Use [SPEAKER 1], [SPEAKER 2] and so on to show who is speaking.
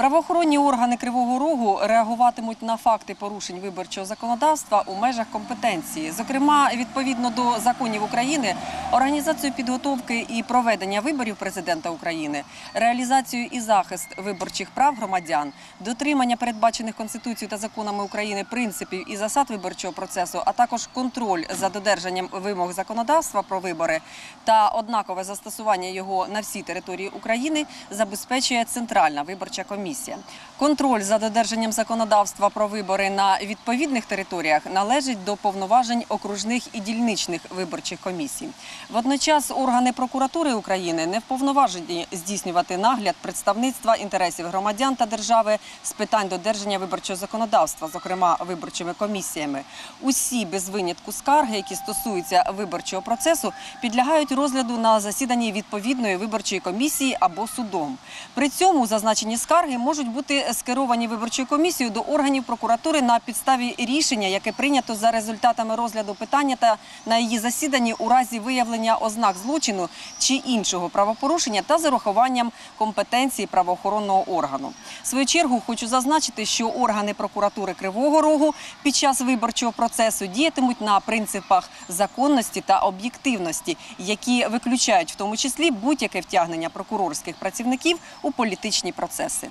[SPEAKER 1] Правоохоронні органи Кривого Рогу реагуватимуть на факти порушень виборчого законодавства у межах компетенції. Зокрема, відповідно до законів України, організацію підготовки і проведення виборів президента України, реалізацію і захист виборчих прав громадян, дотримання передбачених Конституцією та законами України принципів і засад виборчого процесу, а також контроль за додержанням вимог законодавства про вибори та однакове застосування його на всій території України забезпечує Центральна виборча комісія. Контроль за додержанням законодавства про вибори на відповідних територіях належить до повноважень окружних і дільничних виборчих комісій. Водночас органи прокуратури України не вповноважені здійснювати нагляд представництва інтересів громадян та держави з питань додержання виборчого законодавства, зокрема виборчими комісіями. Усі без винятку скарги, які стосуються виборчого процесу, підлягають розгляду на засіданні відповідної виборчої комісії або судом. При цьому зазначені скарги можуть бути скеровані виборчою комісією до органів прокуратури на підставі рішення, яке прийнято за результатами розгляду питання та на її засіданні у разі виявлення ознак злочину чи іншого правопорушення та з урахуванням компетенції правоохоронного органу. В свою чергу хочу зазначити, що органи прокуратури Кривого Рогу під час виборчого процесу діятимуть на принципах законності та об'єктивності, які виключають в тому числі будь-яке втягнення прокурорських працівників у політичні процеси.